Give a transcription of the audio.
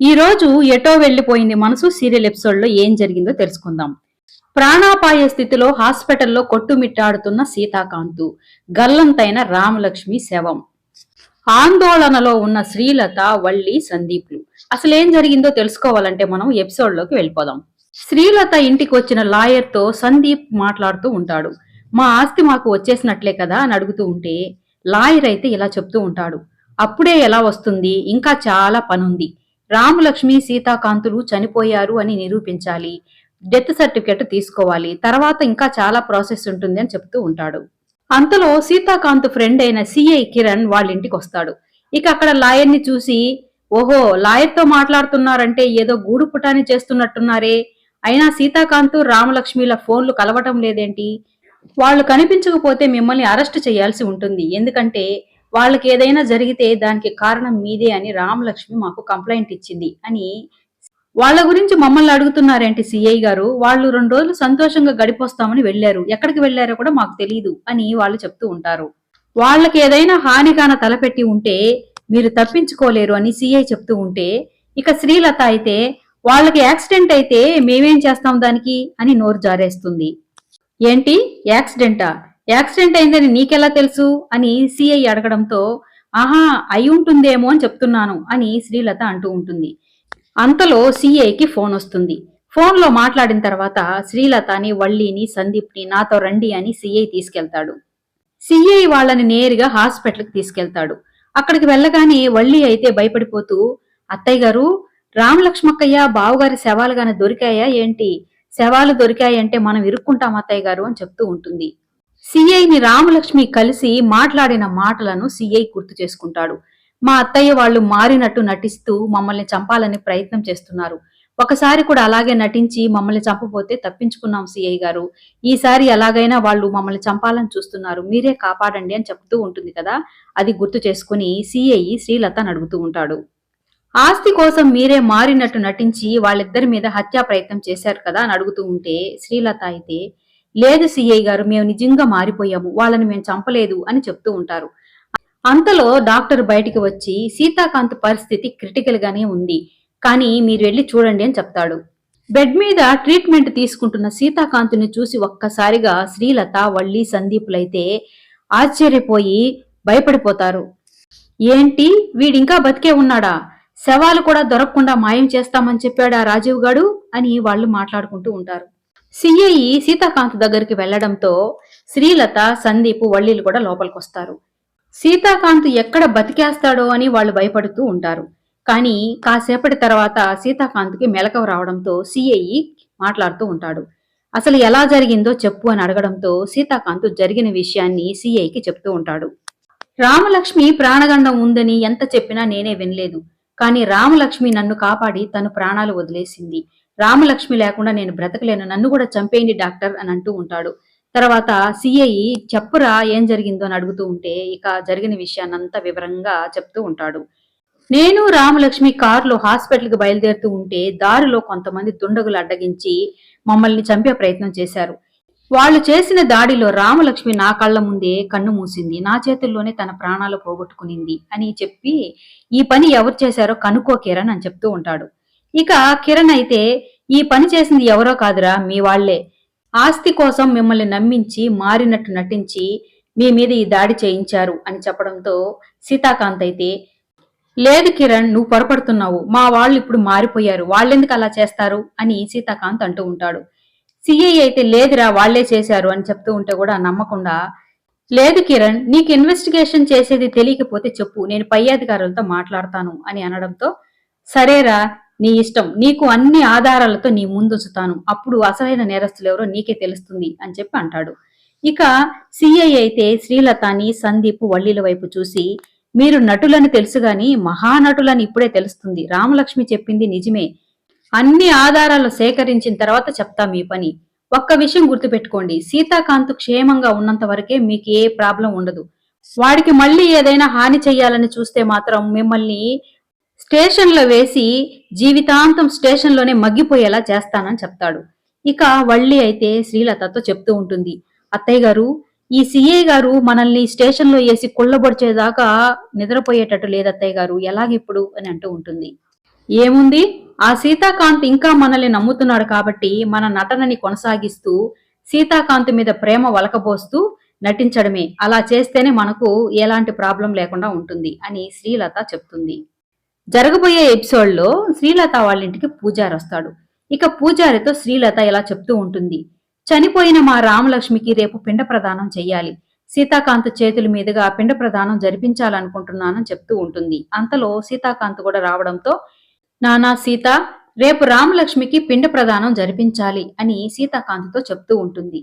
ఈ రోజు ఎటో వెళ్ళిపోయింది మనసు? సీరియల్ ఎపిసోడ్లో ఏం జరిగిందో తెలుసుకుందాం. ప్రాణాపాయ స్థితిలో హాస్పిటల్లో కొట్టుమిట్టాడుతున్న సీతాకాంతు గల్లంతైన రామలక్ష్మి శవం. ఆందోళనలో ఉన్న శ్రీలత వల్లి సందీప్లు. అసలు ఏం జరిగిందో తెలుసుకోవాలంటే మనం ఎపిసోడ్లోకి వెళ్ళిపోదాం. శ్రీలత ఇంటికి వచ్చిన లాయర్తో సందీప్ మాట్లాడుతూ ఉంటాడు. మా ఆస్తి మాకు వచ్చేసినట్లే కదా? అని అడుగుతూ ఉంటే లాయర్ అయితే ఇలా చెప్తూ ఉంటాడు. అప్పుడే ఎలా వస్తుంది? ఇంకా చాలా పనుంది. రామలక్ష్మి సీతాకాంతులు చనిపోయారు అని నిరూపించాలి. డెత్ సర్టిఫికెట్ తీసుకోవాలి. తర్వాత ఇంకా చాలా ప్రాసెస్ ఉంటుంది అని చెప్తూ ఉంటాడు. అంతలో సీతాకాంత్ ఫ్రెండ్ అయిన సిఐ కిరణ్ వాళ్ళ ఇంటికి వస్తాడు. ఇక అక్కడ లాయర్ని చూసి ఓహో లాయర్తో మాట్లాడుతున్నారంటే ఏదో గూడు పుటాని చేస్తున్నట్టున్నారే. అయినా సీతాకాంత్ రామలక్ష్మిల ఫోన్లు కలవటం లేదేంటి? వాళ్ళు కనిపించకపోతే మిమ్మల్ని అరెస్ట్ చేయాల్సి ఉంటుంది. ఎందుకంటే వాళ్ళకి ఏదైనా జరిగితే దానికి కారణం మీదే అని రామలక్ష్మి మాకు కంప్లైంట్ ఇచ్చింది అని వాళ్ళ గురించి మమ్మల్ని అడుగుతున్నారేంటి సిఐ గారు? వాళ్ళు రెండు రోజులు సంతోషంగా గడిపొస్తామని వెళ్ళారు ఎక్కడికి వెళ్ళారో కూడా మాకు తెలియదు అని వాళ్ళు చెప్తూ ఉంటారు. వాళ్ళకి ఏదైనా హానిగాన తలపెట్టి ఉంటే మీరు తప్పించుకోలేరు అని సిఐ చెప్తూ ఉంటే ఇక శ్రీలత అయితే వాళ్ళకి యాక్సిడెంట్ అయితే మేమేం చేస్తాం దానికి అని నోరు జారేస్తుంది. ఏంటి? యాక్సిడెంటా? యాక్సిడెంట్ అయిందని నీకెలా తెలుసు? అని సిఐ అడగడంతో ఆహా అయి ఉంటుందేమో అని చెప్తున్నాను అని శ్రీలత అంటూ ఉంటుంది. అంతలో సిఐకి ఫోన్ వస్తుంది. ఫోన్లో మాట్లాడిన తర్వాత శ్రీలతని వల్లిని సందీప్ని నాతో రండి అని సిఐ తీసుకెళ్తాడు. సిఐ వాళ్ళని నేరుగా హాస్పిటల్కి తీసుకెళ్తాడు. అక్కడికి వెళ్ళగానే వల్లి అయితే భయపడిపోతూ అత్తయ్య గారు రామలక్ష్మక్కయ్య బావగారి శవాలు గాని దొరికాయా ఏంటి? శవాలు దొరికాయంటే మనం ఇరుక్కుంటాం అత్తయ్య గారు అని చెప్తూ ఉంటుంది. సిఐని రామలక్ష్మి కలిసి మాట్లాడిన మాటలను సిఐ గుర్తు చేసుకుంటాడు. మా అత్తయ్య వాళ్ళు మారినట్టు నటిస్తూ మమ్మల్ని చంపాలని ప్రయత్నం చేస్తున్నారు. ఒకసారి కూడా అలాగే నటించి మమ్మల్ని చంపబోతే తప్పించుకున్నాం సిఐ గారు. ఈసారి ఎలాగైనా వాళ్ళు మమ్మల్ని చంపాలని చూస్తున్నారు. మీరే కాపాడండి అని చెప్తూ ఉంటుంది కదా? అది గుర్తు చేసుకుని సిఐ శ్రీలతను అడుగుతూ ఉంటాడు. ఆస్తి కోసం మీరే మారినట్టు నటించి వాళ్ళిద్దరి మీద హత్యా ప్రయత్నం చేశారు కదా అని అడుగుతూ ఉంటే శ్రీలత అయితే లేదు సిఐ గారు మేము నిజంగా మారిపోయాము వాళ్ళని మేము చంపలేదు అని చెప్తూ ఉంటారు. అంతలో డాక్టర్ బయటికి వచ్చి సీతాకాంత్ పరిస్థితి క్రిటికల్ గానే ఉంది కానీ మీరు వెళ్ళి చూడండి అని చెప్తాడు. బెడ్ మీద ట్రీట్మెంట్ తీసుకుంటున్న సీతాకాంత్ని చూసి ఒక్కసారిగా శ్రీలత వల్లి సందీపులైతే ఆశ్చర్యపోయి భయపడిపోతారు. ఏంటి? వీడింకా బతికే ఉన్నాడా? శవాలు కూడా దొరకకుండా మాయం చేస్తామని చెప్పాడా రాజీవ్ గాడు? అని వాళ్ళు మాట్లాడుకుంటూ ఉంటారు. సిఐ సీతాకాంత్ దగ్గరికి వెళ్ళడంతో శ్రీలత సందీప్ వల్లీలు కూడా లోపలికి వస్తారు సీతాకాంత్ ఎక్కడ బతికేస్తాడో అని వాళ్ళు భయపడుతూ ఉంటారు. కానీ కాసేపటి తర్వాత సీతాకాంత్కి మెలకవ రావడంతో సిఐ మాట్లాడుతూ ఉంటాడు. అసలు ఎలా జరిగిందో చెప్పు అని అడగడంతో సీతాకాంత్ జరిగిన విషయాన్ని సిఐకి చెప్తూ ఉంటాడు. రామలక్ష్మి ప్రాణగండం ఉందని ఎంత చెప్పినా నేనే వినలేదు. కానీ రామలక్ష్మి నన్ను కాపాడి తను ప్రాణాలు వదిలేసింది. రామలక్ష్మి లేకుండా నేను బ్రతకలేను. నన్ను కూడా చంపేయండి డాక్టర్ అని అంటూ ఉంటాడు. తర్వాత సిఐ చెప్పురా ఏం జరిగిందో అని అడుగుతూ ఉంటే ఇక జరిగిన విషయాన్నంతా వివరంగా చెప్తూ ఉంటాడు. నేను రామలక్ష్మి కారులో హాస్పిటల్కి బయలుదేరుతూ ఉంటే దారిలో కొంతమంది దుండగులు అడ్డగించి మమ్మల్ని చంపే ప్రయత్నం చేశారు. వాళ్ళు చేసిన దాడిలో రామలక్ష్మి నా కళ్ళ ముందే కన్ను మూసింది. నా చేతుల్లోనే తన ప్రాణాలు పోగొట్టుకునింది అని చెప్పి ఈ పని ఎవరు చేశారో కనుక్కోకేరని అని చెప్తూ ఉంటాడు. ఇక కిరణ్ అయితే ఈ పని చేసింది ఎవరో కాదురా మీ వాళ్ళే ఆస్తి కోసం మిమ్మల్ని నమ్మించి మారినట్టు నటించి మీ మీద ఈ దాడి చేయించారు అని చెప్పడంతో సీతాకాంత్ అయితే లేదు కిరణ్ నువ్వు పొరపడుతున్నావు. మా వాళ్ళు ఇప్పుడు మారిపోయారు. వాళ్ళెందుకు అలా చేస్తారు? అని సీతాకాంత్ అంటూ ఉంటాడు. సిఐ అయితే లేదురా వాళ్ళే చేశారు అని చెప్తూ ఉంటే కూడా నమ్మకుండా లేదు కిరణ్ నీకు ఇన్వెస్టిగేషన్ చేసేది తెలియకపోతే చెప్పు. నేను పై అధికారులతో మాట్లాడతాను అని అనడంతో సరేరా నీ ఇష్టం. నీకు అన్ని ఆధారాలతో నీ ముందుంచుతాను అప్పుడు అసలైన నేరస్తులు ఎవరో నీకే తెలుస్తుంది అని చెప్పి అంటాడు. ఇక సిఐ అయితే శ్రీలతాని సందీప్ వల్లీల వైపు చూసి మీరు నటులని తెలుసు గాని మహానటులని ఇప్పుడే తెలుస్తుంది. రామలక్ష్మి చెప్పింది నిజమే. అన్ని ఆధారాలు సేకరించిన తర్వాత చెప్తా మీ పని. ఒక్క విషయం గుర్తుపెట్టుకోండి. సీతాకాంత్ క్షేమంగా ఉన్నంత వరకే మీకు ఏ ప్రాబ్లం ఉండదు. వాడికి మళ్ళీ ఏదైనా హాని చెయ్యాలని చూస్తే మాత్రం మిమ్మల్ని స్టేషన్లో వేసి జీవితాంతం స్టేషన్లోనే మగ్గిపోయేలా చేస్తానని చెప్తాడు. ఇక వళ్ళి అయితే శ్రీలతతో చెప్తూ ఉంటుంది. అత్తయ్య గారు ఈ సిఐ గారు మనల్ని స్టేషన్లో వేసి కుళ్ళబొడిచేదాకా నిద్రపోయేటట్టు లేదు అత్తయ్య గారు. ఎలాగిప్పుడు అని అంటూ ఉంటుంది. ఏముంది? ఆ సీతాకాంత్ ఇంకా మనల్ని నమ్ముతున్నాడు కాబట్టి మన నటనని కొనసాగిస్తూ సీతాకాంత్ మీద ప్రేమ వలకబోస్తూ నటించడమే. అలా చేస్తేనే మనకు ఎలాంటి ప్రాబ్లం లేకుండా ఉంటుంది అని శ్రీలత చెప్తుంది. జరగబోయే ఎపిసోడ్లో శ్రీలత వాళ్ళ ఇంటికి పూజారి వస్తాడు ఇక పూజారితో శ్రీలత ఇలా చెప్తూ ఉంటుంది. చనిపోయిన మా రామలక్ష్మికి రేపు పిండ ప్రదానం చెయ్యాలి. సీతాకాంత్ చేతుల మీదుగా పిండ ప్రదానం జరిపించాలనుకుంటున్నానని చెప్తూ ఉంటుంది. అంతలో సీతాకాంత్ కూడా రావడంతో నానా సీత రేపు రామలక్ష్మికి పిండ ప్రదానం జరిపించాలి అని సీతాకాంత్తో చెప్తూ ఉంటుంది.